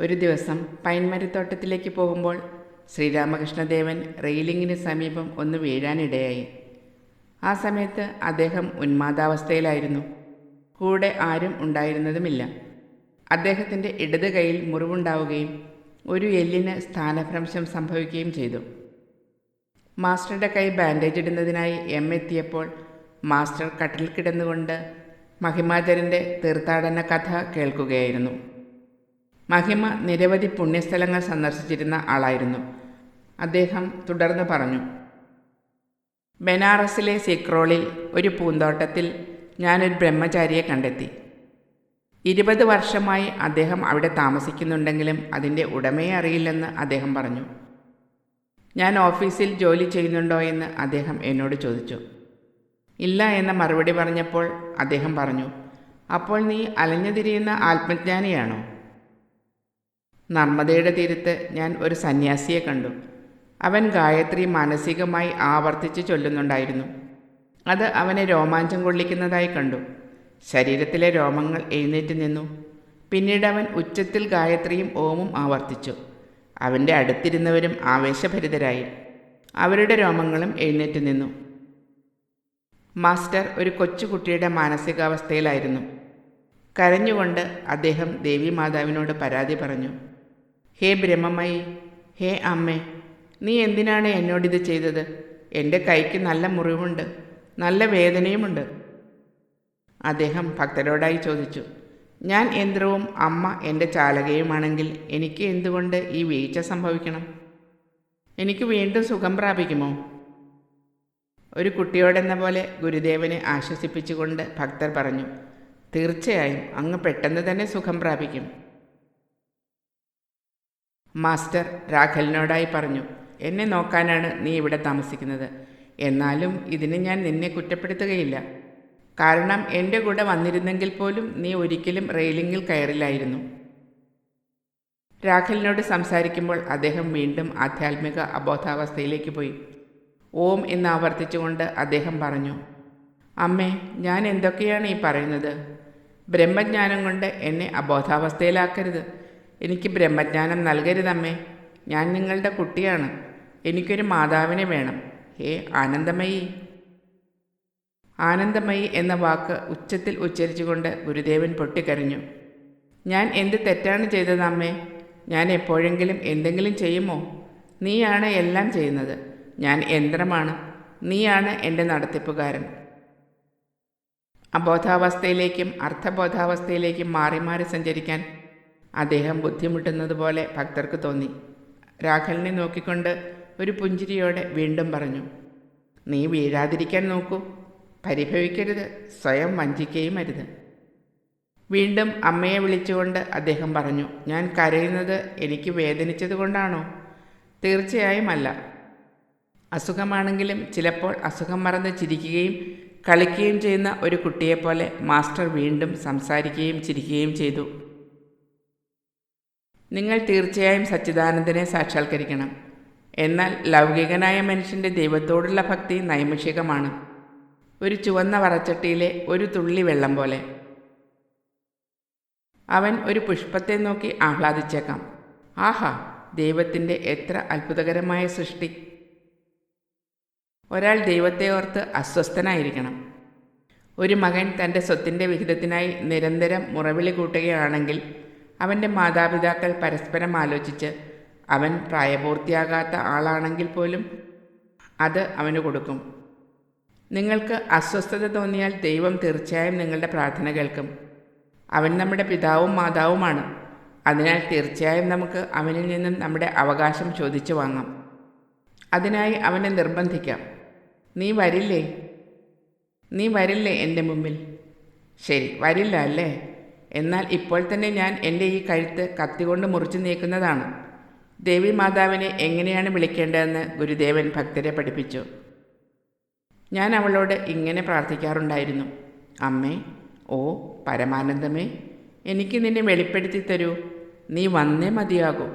ഒരു ദിവസം പൈൻമരത്തോട്ടത്തിലേക്ക് പോകുമ്പോൾ ശ്രീരാമകൃഷ്ണദേവൻ റെയിലിങ്ങിന് സമീപം ഒന്ന് വീഴാനിടയായി. ആ സമയത്ത് അദ്ദേഹം ഉന്മാദാവസ്ഥയിലായിരുന്നു. കൂടെ ആരും ഉണ്ടായിരുന്നതുമില്ല. അദ്ദേഹത്തിന്റെ ഇടത് കൈയിൽ മുറിവുണ്ടാവുകയും ഒരു എല്ലിന് സ്ഥാനഭ്രംശം സംഭവിക്കുകയും ചെയ്തു. മാസ്റ്ററുടെ കൈ ബാൻഡേജ് ഇടുന്നതിനായി എം എത്തിയപ്പോൾ മാസ്റ്റർ കട്ടിൽ കിടന്നുകൊണ്ട് മഹിമാചരന്റെ തീർത്ഥാടന കഥ കേൾക്കുകയായിരുന്നു. മഹിമ നിരവധി പുണ്യസ്ഥലങ്ങൾ സന്ദർശിച്ചിരുന്ന ആളായിരുന്നു. അദ്ദേഹം തുടർന്ന് പറഞ്ഞു ബനാറസിലെ സിക്രോളിൽ ഒരു പൂന്തോട്ടത്തിൽ ഞാനൊരു ബ്രഹ്മചാരിയെ കണ്ടെത്തി. ഇരുപത് വർഷമായി അദ്ദേഹം അവിടെ താമസിക്കുന്നുണ്ടെങ്കിലും അതിന്റെ ഉടമയെ അറിയില്ലെന്ന് അദ്ദേഹം പറഞ്ഞു. ഞാൻ ഓഫീസിൽ ജോലി ചെയ്യുന്നുണ്ടോ എന്ന് അദ്ദേഹം എന്നോട് ചോദിച്ചു. ഇല്ല എന്ന മറുപടി പറഞ്ഞപ്പോൾ അദ്ദേഹം പറഞ്ഞു അപ്പോൾ നീ അലഞ്ഞുതിരിയുന്ന ആത്മജ്ഞാനിയാണോ? നർമ്മദയുടെ തീരത്ത് ഞാൻ ഒരു സന്യാസിയെ കണ്ടു. അവൻ ഗായത്രി മാനസികമായി ആവർത്തിച്ച് ചൊല്ലുന്നുണ്ടായിരുന്നു. അത് അവനെ രോമാഞ്ചം കൊള്ളിക്കുന്നതായി കണ്ടു. ശരീരത്തിലെ രോമങ്ങൾ എഴുന്നേറ്റ് നിന്നു. പിന്നീട് അവൻ ഉച്ചത്തിൽ ഗായത്രിയും ഓമും ആവർത്തിച്ചു. അവന്റെ അടുത്തിരുന്നവരും ആവേശഭരിതരായി. അവരുടെ രോമങ്ങളും എഴുന്നേറ്റ് നിന്നു. മാസ്റ്റർ ഒരു കൊച്ചുകുട്ടിയുടെ മാനസികാവസ്ഥയിലായിരുന്നു. കരഞ്ഞുകൊണ്ട് അദ്ദേഹം ദേവി മാതാവിനോട് പരാതി പറഞ്ഞു. ഹേ ബ്രഹ്മമയി ഹേ അമ്മേ നീ എന്തിനാണ് എന്നോടിത് ചെയ്തത്? എന്റെ കൈക്ക് നല്ല മുറിവുണ്ട് നല്ല വേദനയുമുണ്ട്. അദ്ദേഹം ഭക്തരോടായി ചോദിച്ചു ഞാൻ യന്ത്രവും അമ്മ എന്റെ ചാലകയുമാണെങ്കിൽ എനിക്ക് എന്തുകൊണ്ട് ഈ വീഴ്ച സംഭവിക്കണം? എനിക്ക് വീണ്ടും സുഖം പ്രാപിക്കുമോ? ഒരു കുട്ടിയോടെന്ന പോലെ ഗുരുദേവനെ ആശ്വസിപ്പിച്ചുകൊണ്ട് ഭക്തർ പറഞ്ഞു തീർച്ചയായും അങ്ങ് പെട്ടെന്ന് തന്നെ സുഖം പ്രാപിക്കും. മാസ്റ്റർ രാഘലിനോടായി പറഞ്ഞു എന്നെ നോക്കാനാണ് നീ ഇവിടെ താമസിക്കുന്നത്. എന്നാലും ഇതിന് ഞാൻ നിന്നെ കുറ്റപ്പെടുത്തുകയില്ല. കാരണം എന്റെ കൂടെ വന്നിരുന്നെങ്കിൽ പോലും നീ ഒരിക്കലും റെയിലിങ്ങിൽ കയറില്ലായിരുന്നു. രാഘലിനോട് സംസാരിക്കുമ്പോൾ അദ്ദേഹം വീണ്ടും ആധ്യാത്മിക അബോധാവസ്ഥയിലേക്ക് പോയി. ഓം എന്ന് ആവർത്തിച്ചുകൊണ്ട് അദ്ദേഹം പറഞ്ഞു അമ്മേ ഞാൻ എന്തൊക്കെയാണ് ഈ പറയുന്നത്? ബ്രഹ്മജ്ഞാനം കൊണ്ട് എന്നെ അബോധാവസ്ഥയിലാക്കരുത്. എനിക്ക് ബ്രഹ്മജ്ഞാനം നൽകരുതമ്മേ. ഞാൻ നിങ്ങളുടെ കുട്ടിയാണ്. എനിക്കൊരു മാതാവിനെ വേണം. ഹേ ആനന്ദമയി. ആനന്ദമയി എന്ന വാക്ക് ഉച്ചത്തിൽ ഉച്ചരിച്ചുകൊണ്ട് ഗുരുദേവൻ പൊട്ടിക്കരഞ്ഞു. ഞാൻ എന്ത് തെറ്റാണ് ചെയ്തതമ്മേ? ഞാൻ എപ്പോഴെങ്കിലും എന്തെങ്കിലും ചെയ്യുമോ? നീയാണ് എല്ലാം ചെയ്യുന്നത്. ഞാൻ യന്ത്രമാണ്. നീയാണ് എന്റെ നടത്തിപ്പുകാരൻ. അബോധാവസ്ഥയിലേക്കും അർത്ഥബോധാവസ്ഥയിലേക്കും മാറി മാറി സഞ്ചരിക്കാൻ അദ്ദേഹം ബുദ്ധിമുട്ടുന്നത് പോലെ ഭക്തർക്ക് തോന്നി. രാഘലിനെ നോക്കിക്കൊണ്ട് ഒരു പുഞ്ചിരിയോടെ വീണ്ടും പറഞ്ഞു നീ വീഴാതിരിക്കാൻ നോക്കൂ. പരിഭവിക്കരുത്. സ്വയം വഞ്ചിക്കുകയും അരുത്. വീണ്ടും അമ്മയെ വിളിച്ചുകൊണ്ട് അദ്ദേഹം പറഞ്ഞു ഞാൻ കരയുന്നത് എനിക്ക് വേദനിച്ചതുകൊണ്ടാണോ തീർച്ചയായും അല്ല. അസുഖമാണെങ്കിലും ചിലപ്പോൾ അസുഖം മറന്ന് ചിരിക്കുകയും കളിക്കുകയും ചെയ്യുന്ന ഒരു കുട്ടിയെപ്പോലെ മാസ്റ്റർ വീണ്ടും സംസാരിക്കുകയും ചിരിക്കുകയും ചെയ്തു. നിങ്ങൾ തീർച്ചയായും സച്ചിദാനന്ദനെ സാക്ഷാത്കരിക്കണം. എന്നാൽ ലൗകികനായ മനുഷ്യന്റെ ദൈവത്തോടുള്ള ഭക്തി നൈമിഷികമാണ്. ഒരു ചുവന്ന വറച്ചട്ടിയിലെ ഒരു തുള്ളി വെള്ളം പോലെ. അവൻ ഒരു പുഷ്പത്തെ നോക്കി ആഹ്ലാദിച്ചേക്കാം. ആഹാ ദൈവത്തിന്റെ എത്ര അത്ഭുതകരമായ സൃഷ്ടി. ഒരാൾ ദൈവത്തെ ഓർത്ത് അസ്വസ്ഥനായിരിക്കണം. ഒരു മകൻ തന്റെ സ്വത്തിന്റെ വിഹിതത്തിനായി നിരന്തരം മുറവിളി കൂട്ടുകയാണെങ്കിൽ അവന്റെ മാതാപിതാക്കൾ പരസ്പരം ആലോചിച്ച് അവൻ പ്രായപൂർത്തിയാകാത്ത ആളാണെങ്കിൽ പോലും അത് അവന് കൊടുക്കും. നിങ്ങൾക്ക് അസ്വസ്ഥത തോന്നിയാൽ ദൈവം തീർച്ചയായും നിങ്ങളുടെ പ്രാർത്ഥന കേൾക്കും. അവൻ നമ്മുടെ പിതാവും മാതാവുമാണ്. അതിനാൽ തീർച്ചയായും നമുക്ക് അവനിൽ നിന്നും നമ്മുടെ അവകാശം ചോദിച്ചു വാങ്ങാം. അതിനായി അവനെ നിർബന്ധിക്കാം. നീ വരില്ലേ? നീ വരില്ലേ എന്റെ മുമ്പിൽ? ശരി വരില്ല അല്ലേ? എന്നാൽ ഇപ്പോൾ തന്നെ ഞാൻ എന്റെ ഈ കഴുത്ത് കത്തികൊണ്ട് മുറിച്ചു നീക്കുന്നതാണ്. ദേവി മാതാവിനെ എങ്ങനെയാണ് വിളിക്കേണ്ടതെന്ന് ഗുരുദേവൻ ഭക്തരെ പഠിപ്പിച്ചു. ഞാൻ അവളോട് ഇങ്ങനെ പ്രാർത്ഥിക്കാറുണ്ടായിരുന്നു. അമ്മേ ഓ പരമാനന്ദമേ എനിക്ക് നിന്നെ വെളിപ്പെടുത്തി തരൂ. നീ വന്നേ മതിയാകൂ.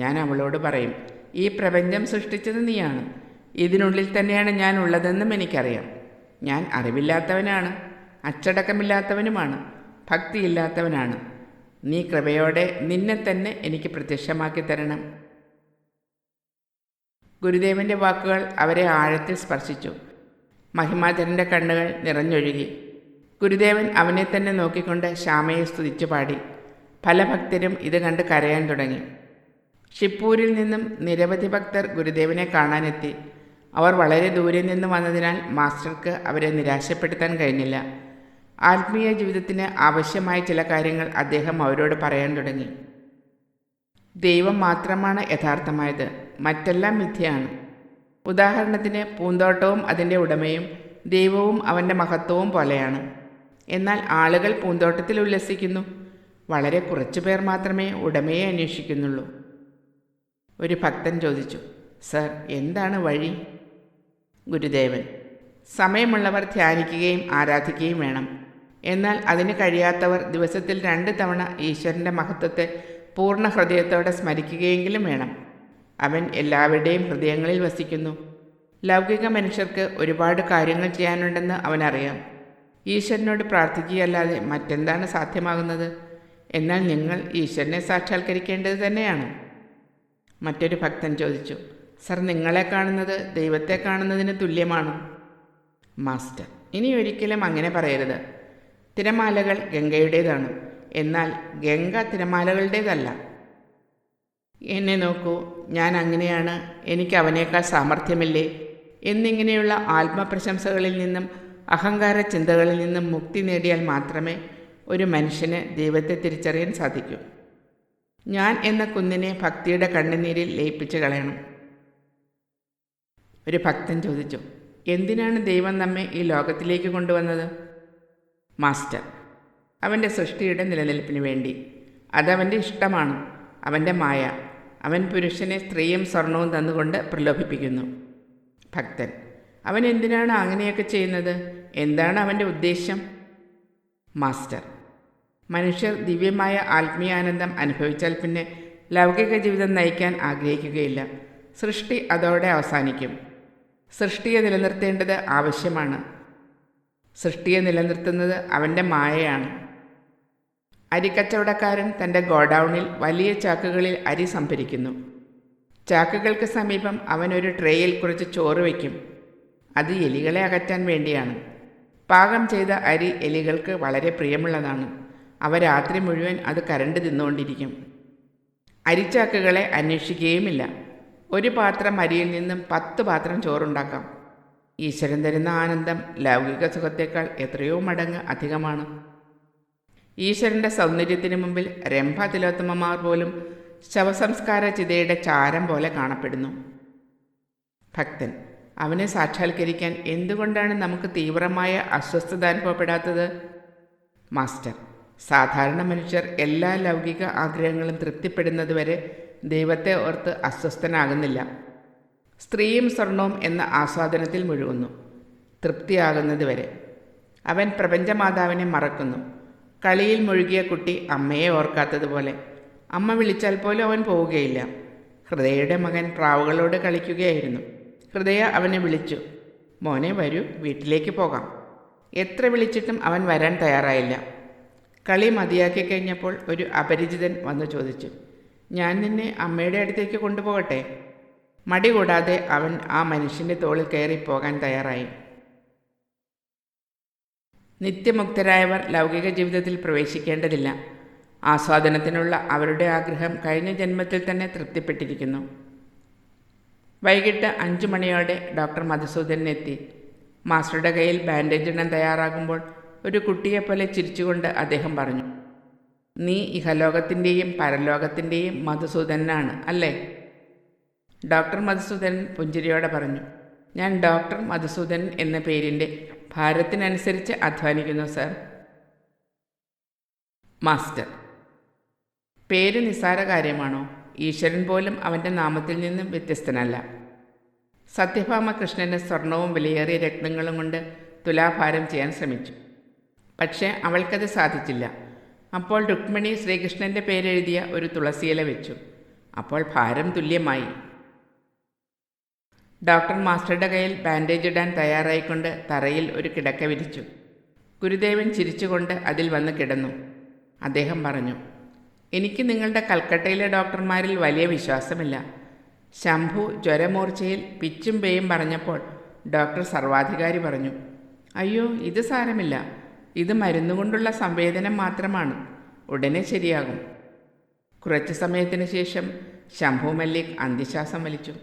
ഞാൻ അവളോട് പറയും ഈ പ്രപഞ്ചം സൃഷ്ടിച്ചത് നീയാണ്. ഇതിനുള്ളിൽ തന്നെയാണ് ഞാൻ ഉള്ളതെന്നും എനിക്കറിയാം. ഞാൻ അറിവില്ലാത്തവനാണ് അച്ചടക്കമില്ലാത്തവനുമാണ്. ഭക്തിയില്ലാത്തവനാണ്. നീ കൃപയോടെ നിന്നെ തന്നെ എനിക്ക് പ്രത്യക്ഷമാക്കി തരണം. ഗുരുദേവന്റെ വാക്കുകൾ അവരെ ആഴത്തിൽ സ്പർശിച്ചു. മഹിമാചരന്റെ കണ്ണുകൾ നിറഞ്ഞൊഴുകി. ഗുരുദേവൻ അവനെ തന്നെ നോക്കിക്കൊണ്ട് ശ്യാമയെ സ്തുതിച്ചു പാടി. പല ഭക്തരും ഇത് കണ്ട് കരയാൻ തുടങ്ങി. ഷിപ്പൂരിൽ നിന്നും നിരവധി ഭക്തർ ഗുരുദേവനെ കാണാനെത്തി. അവർ വളരെ ദൂരെ നിന്ന് വന്നതിനാൽ മാസ്റ്റർക്ക് അവരെ നിരാശപ്പെടുത്താൻ കഴിഞ്ഞില്ല. ആത്മീയ ജീവിതത്തിന് ആവശ്യമായ ചില കാര്യങ്ങൾ അദ്ദേഹം അവരോട് പറയാൻ തുടങ്ങി. ദൈവം മാത്രമാണ് യഥാർത്ഥമായത്. മറ്റെല്ലാം മിഥ്യയാണ്. ഉദാഹരണത്തിന് പൂന്തോട്ടവും അതിന്റെ ഉടമയും ദൈവവും അവന്റെ മഹത്വവും പോലെയാണ്. എന്നാൽ ആളുകൾ പൂന്തോട്ടത്തിൽ ഉല്ലസിക്കുന്നു. വളരെ കുറച്ചു പേർ മാത്രമേ ഉടമയെ അന്വേഷിക്കുന്നുള്ളൂ. ഒരു ഭക്തൻ ചോദിച്ചു സർ എന്താണ് വഴി? ഗുരുദേവൻ. സമയമുള്ളവർ ധ്യാനിക്കുകയും ആരാധിക്കുകയും വേണം. എന്നാൽ അതിന് കഴിയാത്തവർ ദിവസത്തിൽ രണ്ട് തവണ ഈശ്വരന്റെ മഹത്വത്തെ പൂർണ ഹൃദയത്തോടെ സ്മരിക്കുകയെങ്കിലും വേണം. അവൻ എല്ലാവരുടെയും ഹൃദയങ്ങളിൽ വസിക്കുന്നു. ലൗകിക മനുഷ്യർക്ക് ഒരുപാട് കാര്യങ്ങൾ ചെയ്യാനുണ്ടെന്ന് അവനറിയാം. ഈശ്വരനോട് പ്രാർത്ഥിക്കുകയല്ലാതെ മറ്റെന്താണ് സാധ്യമാകുന്നത്? എന്നാൽ നിങ്ങൾ ഈശ്വരനെ സാക്ഷാത്കരിക്കേണ്ടത് തന്നെയാണ്. മറ്റൊരു ഭക്തൻ ചോദിച്ചു സർ നിങ്ങളെ കാണുന്നത് ദൈവത്തെ കാണുന്നതിന് തുല്യമാണോ. മാസ്റ്റർ. ഇനി ഒരിക്കലും അങ്ങനെ പറയരുത്. തിരമാലകൾ ഗംഗയുടേതാണ്. എന്നാൽ ഗംഗ തിരമാലകളുടേതല്ല. എന്നെ നോക്കൂ ഞാൻ അങ്ങനെയാണ്. എനിക്ക് അവനേക്കാൾ സാമർഥ്യമില്ലേ? എന്നിങ്ങനെയുള്ള ആത്മപ്രശംസകളിൽ നിന്നും അഹങ്കാര ചിന്തകളിൽ നിന്നും മുക്തി നേടിയാൽ മാത്രമേ ഒരു മനുഷ്യന് ദൈവത്തെ തിരിച്ചറിയാൻ സാധിക്കൂ. ഞാൻ എന്ന കുന്നിനെ ഭക്തിയുടെ കണ്ണുനീരിൽ ലയിപ്പിച്ച് കളയണം. ഒരു ഭക്തൻ ചോദിച്ചു എന്തിനാണ് ദൈവം നമ്മെ ഈ ലോകത്തിലേക്ക് കൊണ്ടുവന്നത്? മാസ്റ്റർ അവന്റെ സൃഷ്ടിയുടെ നിലനിൽപ്പിന് വേണ്ടി. അതവന്റെ ഇഷ്ടമാണ്. അവന്റെ മായ അവൻ പുരുഷനെ സ്ത്രീയും സ്വർണവും തന്നുകൊണ്ട് പ്രലോഭിപ്പിക്കുന്നു. ഭക്തൻ അവൻ എന്തിനാണ് അങ്ങനെയൊക്കെ ചെയ്യുന്നത്? എന്താണ് അവന്റെ ഉദ്ദേശ്യം മാസ്റ്റർ മനുഷ്യർ ദിവ്യമായ ആത്മീയാനന്ദം അനുഭവിച്ചാൽ പിന്നെ ലൗകിക ജീവിതം നയിക്കാൻ ആഗ്രഹിക്കുകയില്ല. സൃഷ്ടി അതോടെ അവസാനിക്കും. സൃഷ്ടിയെ നിലനിർത്തേണ്ടത് ആവശ്യമാണ്. സൃഷ്ടിയെ നിലനിർത്തുന്നത് അവന്റെ മായയാണ്. അരിക്കച്ചവടക്കാരൻ തന്റെ ഗോഡൗണിൽ വലിയ ചാക്കുകളിൽ അരി സംഭരിക്കുന്നു. ചാക്കുകൾക്ക് സമീപം അവൻ ഒരു ട്രേയിൽ കുറച്ച് ചോറ് വയ്ക്കും. അത് എലികളെ അകറ്റാൻ വേണ്ടിയാണ്. പാകം ചെയ്ത അരി എലികൾക്ക് വളരെ പ്രിയമുള്ളതാണ്. അവ രാത്രി മുഴുവൻ അത് കരണ്ട് തിന്നുകൊണ്ടിരിക്കും. അരിച്ചാക്കുകളെ അന്വേഷിക്കുകയുമില്ല. ഒരു പാത്രം അരിയിൽ നിന്നും പത്ത് പാത്രം ചോറുണ്ടാക്കാം. ഈശ്വരൻ തരുന്ന ആനന്ദം ലൗകിക സുഖത്തേക്കാൾ എത്രയോ മടങ്ങ് അധികമാണ്. ഈശ്വരന്റെ സൗന്ദര്യത്തിന് മുമ്പിൽ രംഭ തിലോത്തമമാർ പോലും ശവസംസ്കാര ചിതയുടെ ചാരം പോലെ കാണപ്പെടുന്നു. ഭക്തൻ അവനെ സാക്ഷാത്കരിക്കാൻ എന്തുകൊണ്ടാണ് നമുക്ക് തീവ്രമായ അസ്വസ്ഥത അനുഭവപ്പെടാത്തത്? മാസ്റ്റർ സാധാരണ മനുഷ്യർ എല്ലാ ലൗകിക ആഗ്രഹങ്ങളും തൃപ്തിപ്പെടുന്നതുവരെ ദൈവത്തെ ഓർത്ത് അസ്വസ്ഥനാകുന്നില്ല. സ്ത്രീയും സ്വർണവും എന്ന ആസ്വാദനത്തിൽ മുഴുകുന്നു. തൃപ്തിയാകുന്നതുവരെ അവൻ പ്രപഞ്ചമാതാവിനെ മറക്കുന്നു. കളിയിൽ മുഴുകിയ കുട്ടി അമ്മയെ ഓർക്കാത്തതുപോലെ. അമ്മ വിളിച്ചാൽ പോലും അവൻ പോവുകയില്ല. ഹൃദയയുടെ മകൻ പ്രാവുകളോട് കളിക്കുകയായിരുന്നു. ഹൃദയ അവനെ വിളിച്ചു. മോനെ വരൂ വീട്ടിലേക്ക് പോകാം. എത്ര വിളിച്ചിട്ടും അവൻ വരാൻ തയ്യാറായില്ല. കളി മതിയാക്കി കഴിഞ്ഞപ്പോൾ ഒരു അപരിചിതൻ വന്നു ചോദിച്ചു ഞാൻ നിന്നെ അമ്മയുടെ അടുത്തേക്ക് കൊണ്ടുപോകട്ടെ മടി കൂടാതെ അവൻ ആ മനുഷ്യന്റെ തോളിൽ കയറി പോകാൻ തയ്യാറായി. നിത്യമുക്തരായവർ ലൗകിക ജീവിതത്തിൽ പ്രവേശിക്കേണ്ടതില്ല. ആസ്വാദനത്തിനുള്ള അവരുടെ ആഗ്രഹം കഴിഞ്ഞ ജന്മത്തിൽ തന്നെ തൃപ്തിപ്പെട്ടിരിക്കുന്നു. വൈകിട്ട് അഞ്ചു മണിയോടെ ഡോക്ടർ മധുസൂദനെത്തി മാസ്റ്ററുടെ കയ്യിൽ ബാൻഡേജ് ഇടാൻ തയ്യാറാകുമ്പോൾ ഒരു കുട്ടിയെപ്പോലെ ചിരിച്ചുകൊണ്ട് അദ്ദേഹം പറഞ്ഞു നീ ഇഹലോകത്തിന്റെയും പരലോകത്തിന്റെയും മധുസൂദനാണ് അല്ലേ? ഡോക്ടർ മധുസൂദനൻ പുഞ്ചിരിയോടെ പറഞ്ഞു ഞാൻ ഡോക്ടർ മധുസൂദനൻ എന്ന പേരിന്റെ ഭാരത്തിനനുസരിച്ച് അധ്വാനിക്കുന്നു സർ. മാസ്റ്റർ പേര് നിസ്സാര കാര്യമാണോ ഈശ്വരൻ പോലും അവന്റെ നാമത്തിൽ നിന്നും വ്യത്യസ്തനല്ല. സത്യഭാമ കൃഷ്ണന് സ്വർണവും വിലയേറിയ രത്നങ്ങളും കൊണ്ട് തുലാഭാരം ചെയ്യാൻ ശ്രമിച്ചു. പക്ഷേ അവൾക്കത് സാധിച്ചില്ല. അപ്പോൾ രുക്മിണി ശ്രീകൃഷ്ണന്റെ പേരെഴുതിയ ഒരു തുളസിയില വെച്ചു. അപ്പോൾ ഭാരം തുല്യമായി. ഡോക്ടർ മാസ്റ്ററുടെ കയ്യിൽ ബാൻഡേജ് ഇടാൻ തയ്യാറായിക്കൊണ്ട് തറയിൽ ഒരു കിടക്ക വിരിച്ചു. ഗുരുദേവൻ ചിരിച്ചുകൊണ്ട് അതിൽ വന്ന് കിടന്നു. അദ്ദേഹം പറഞ്ഞു എനിക്ക് നിങ്ങളുടെ കൽക്കട്ടയിലെ ഡോക്ടർമാരിൽ വലിയ വിശ്വാസമില്ല. ശംഭു ജ്വരമൂർച്ചയിൽ പിച്ചും പേയും പറഞ്ഞപ്പോൾ ഡോക്ടർ സർവാധികാരി പറഞ്ഞു അയ്യോ ഇത് സാരമില്ല. ഇത് മരുന്നുകൊണ്ടുള്ള സംവേദനം മാത്രമാണ്. ഉടനെ ശരിയാകും. കുറച്ചു സമയത്തിന് ശേഷം ശംഭു മല്ലിക് അന്ത്യശ്വാസം വലിച്ചു.